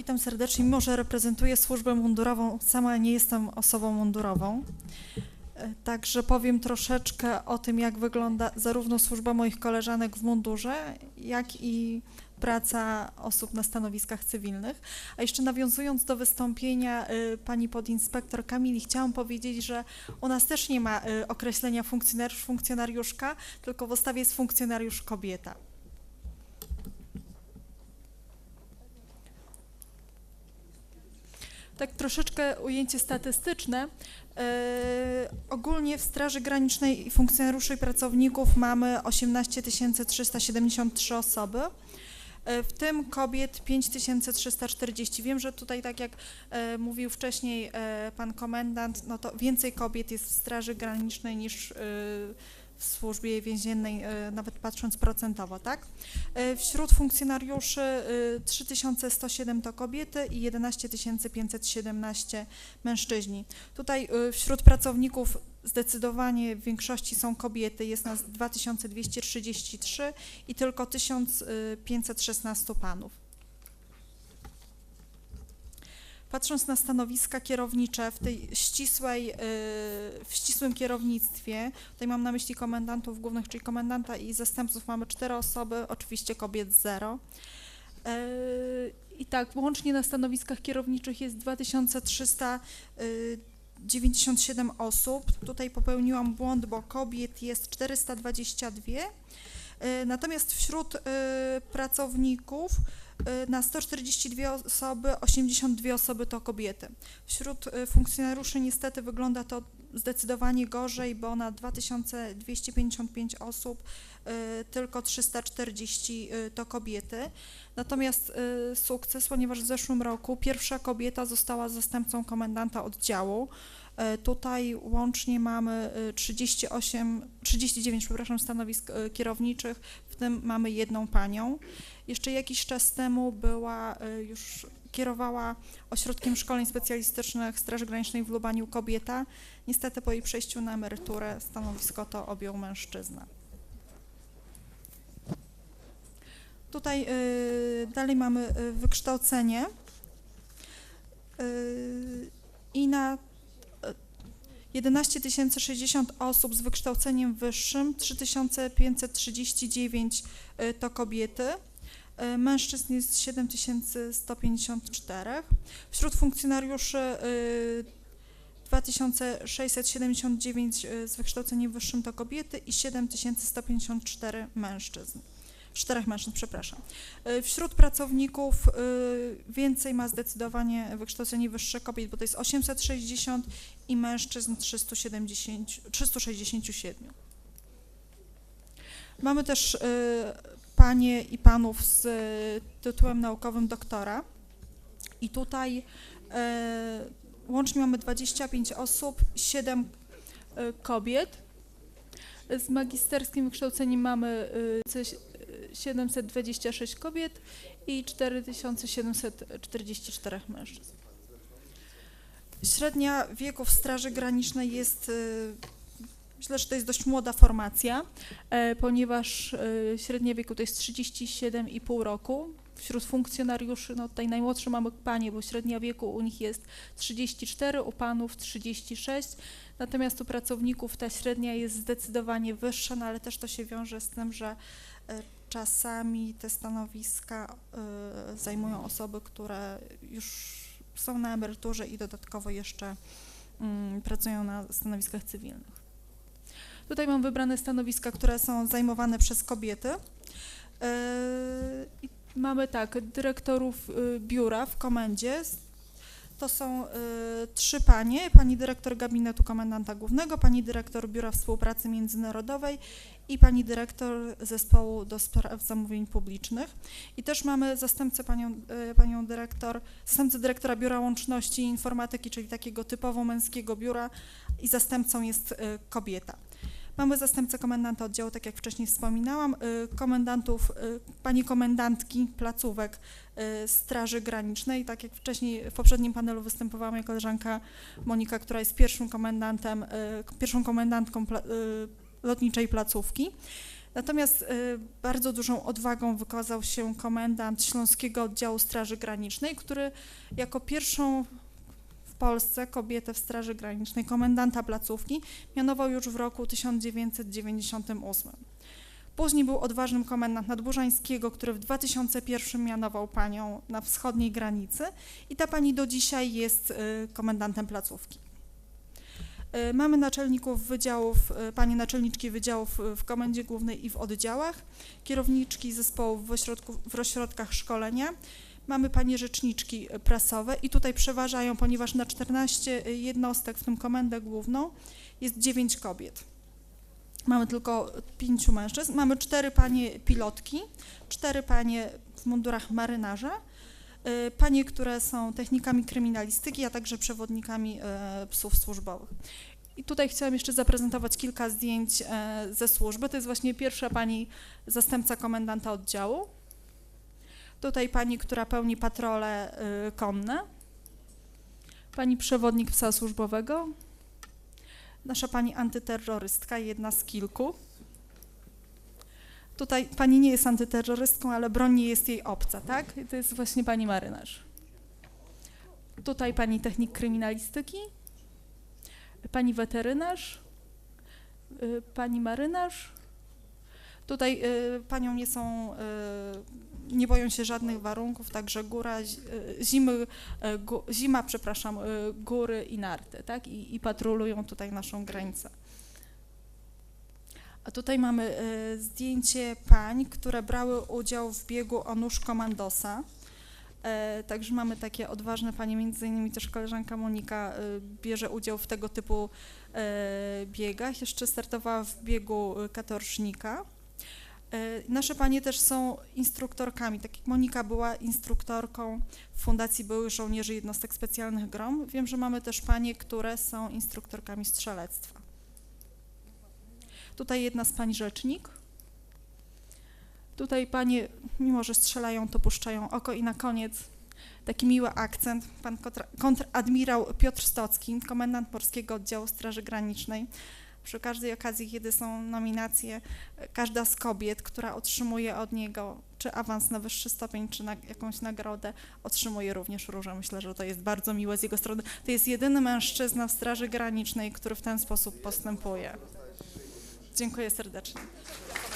Witam serdecznie. Mimo, że reprezentuję służbę mundurową, sama nie jestem osobą mundurową. E, Także powiem troszeczkę o tym, jak wygląda zarówno służba moich koleżanek w mundurze, jak i praca osób na stanowiskach cywilnych. A jeszcze nawiązując do wystąpienia y, pani podinspektor Kamili, chciałam powiedzieć, że u nas też nie ma y, określenia funkcjonariusz, funkcjonariuszka, tylko w ustawie jest funkcjonariusz kobieta. Tak troszeczkę ujęcie statystyczne. E, ogólnie w Straży Granicznej funkcjonariuszy i pracowników mamy 18 373 osoby. E, W tym kobiet 5340. Wiem, że tutaj, tak jak e, mówił wcześniej e, pan komendant, no to więcej kobiet jest w Straży Granicznej niż e, w służbie więziennej, e, nawet patrząc procentowo, tak? E, Wśród funkcjonariuszy e, 3107 to kobiety i 11 517 mężczyźni. Tutaj wśród pracowników zdecydowanie w większości są kobiety, jest nas 2233 i tylko 1516 panów. Patrząc na stanowiska kierownicze w tej ścisłej, y, w ścisłym kierownictwie, tutaj mam na myśli komendantów głównych, czyli komendanta i zastępców mamy cztery osoby, oczywiście kobiet zero. Y, I tak, łącznie na stanowiskach kierowniczych jest 2397 osób. Tutaj popełniłam błąd, bo kobiet jest 422. Y, Natomiast wśród y, pracowników y, na 142 osoby, 82 osoby to kobiety. Wśród funkcjonariuszy niestety wygląda to zdecydowanie gorzej, bo na 2255 osób tylko 340 y, to kobiety. Natomiast sukces, ponieważ w zeszłym roku pierwsza kobieta została zastępcą komendanta oddziału. E, Tutaj łącznie mamy y, 38, 39 przepraszam, stanowisk y, kierowniczych, w tym mamy jedną panią. Jeszcze jakiś czas temu była już kierowała ośrodkiem szkoleń specjalistycznych Straży Granicznej w Lubaniu kobieta. Niestety po jej przejściu na emeryturę stanowisko to objął mężczyzna. Tutaj dalej mamy wykształcenie i na 11 060 osób z wykształceniem wyższym, 3539 y, to kobiety, y, mężczyzn jest 7154. Wśród funkcjonariuszy y, 2679 y, z wykształceniem wyższym to kobiety i 7154 mężczyzn. Czterech mężczyzn, przepraszam. Y, Wśród pracowników y, więcej ma zdecydowanie wykształcenie wyższe kobiet, bo to jest 860 i mężczyzn 370, 367. Mamy też y, panie i panów z tytułem naukowym doktora i tutaj łącznie mamy 25 osób, 7 y, kobiet. Z magisterskim wykształceniem mamy 726 kobiet i 4744 mężczyzn. Średnia wieku w Straży Granicznej jest, y, myślę, że to jest dość młoda formacja, e, ponieważ e, średnia wieku to jest 37,5 roku. Wśród funkcjonariuszy, no tutaj najmłodsze mamy panie, bo średnia wieku u nich jest 34, u panów 36, natomiast u pracowników ta średnia jest zdecydowanie wyższa, no ale też to się wiąże z tym, że e, czasami te stanowiska e, zajmują osoby, które już są na emeryturze i dodatkowo jeszcze mm, pracują na stanowiskach cywilnych. Tutaj mam wybrane stanowiska, które są zajmowane przez kobiety. I mamy tak, dyrektorów y, biura w komendzie. To są y, trzy panie, pani dyrektor gabinetu komendanta głównego, pani dyrektor Biura Współpracy Międzynarodowej i pani dyrektor zespołu do spraw zamówień publicznych. I też mamy zastępcę panią, y, panią dyrektor, zastępcę dyrektora Biura Łączności i Informatyki, czyli takiego typowo męskiego biura i zastępcą jest y, kobieta. Mamy zastępcę komendanta oddziału, tak jak wcześniej wspominałam, y, komendantów, y, pani komendantki placówek y, Straży Granicznej, tak jak wcześniej w poprzednim panelu występowała moja koleżanka Monika, która jest pierwszym komendantem, pierwszą komendantką lotniczej placówki. Natomiast bardzo dużą odwagą wykazał się komendant Śląskiego Oddziału Straży Granicznej, który jako pierwszą Polsce kobietę w Straży Granicznej, komendanta placówki, mianował już w roku 1998. Później był odważnym komendant Nadburzańskiego, który w 2001 mianował panią na wschodniej granicy i ta pani do dzisiaj jest y, komendantem placówki. Y, Mamy naczelników wydziałów, y, panie naczelniczki wydziałów w Komendzie Głównej i w oddziałach, kierowniczki zespołów w, ośrodku, w ośrodkach szkolenia. Mamy panie rzeczniczki prasowe i tutaj przeważają, ponieważ na 14 jednostek, w tym Komendę Główną, jest 9 kobiet. Mamy tylko pięciu mężczyzn. Mamy cztery panie pilotki, cztery panie w mundurach marynarza, y, panie, które są technikami kryminalistyki, a także przewodnikami e, psów służbowych. I tutaj chciałam jeszcze zaprezentować kilka zdjęć e, ze służby. To jest właśnie pierwsza pani zastępca komendanta oddziału. Tutaj pani, która pełni patrole y, konne. Pani przewodnik psa służbowego. Nasza pani antyterrorystka, jedna z kilku. Tutaj pani nie jest antyterrorystką, ale broń nie jest jej obca, tak? I to jest właśnie pani marynarz. Tutaj pani technik kryminalistyki, pani weterynarz, y, pani marynarz. Tutaj y, panią nie są, y, nie boją się żadnych warunków, także góra, y, zimy, gó- zima, przepraszam, y, góry i narty, tak? I, i patrolują tutaj naszą granicę. A tutaj mamy zdjęcie pań, które brały udział w biegu o nóż komandosa. E, Także mamy takie odważne panie, między innymi też koleżanka Monika bierze udział w tego typu e, biegach. Jeszcze startowała w biegu katorżnika. E, Nasze panie też są instruktorkami. Tak jak Monika była instruktorką w Fundacji Byłych Żołnierzy Jednostek Specjalnych GROM, wiem, że mamy też panie, które są instruktorkami strzelectwa. Tutaj jedna z pań rzecznik. Tutaj panie, mimo że strzelają, to puszczają oko i na koniec taki miły akcent. Pan kontra- kontradmirał Piotr Stocki, komendant Morskiego Oddziału Straży Granicznej. Przy każdej okazji, kiedy są nominacje, każda z kobiet, która otrzymuje od niego czy awans na wyższy stopień, czy na jakąś nagrodę, otrzymuje również różę. Myślę, że to jest bardzo miłe z jego strony. To jest jedyny mężczyzna w Straży Granicznej, który w ten sposób postępuje. Dziękuję serdecznie.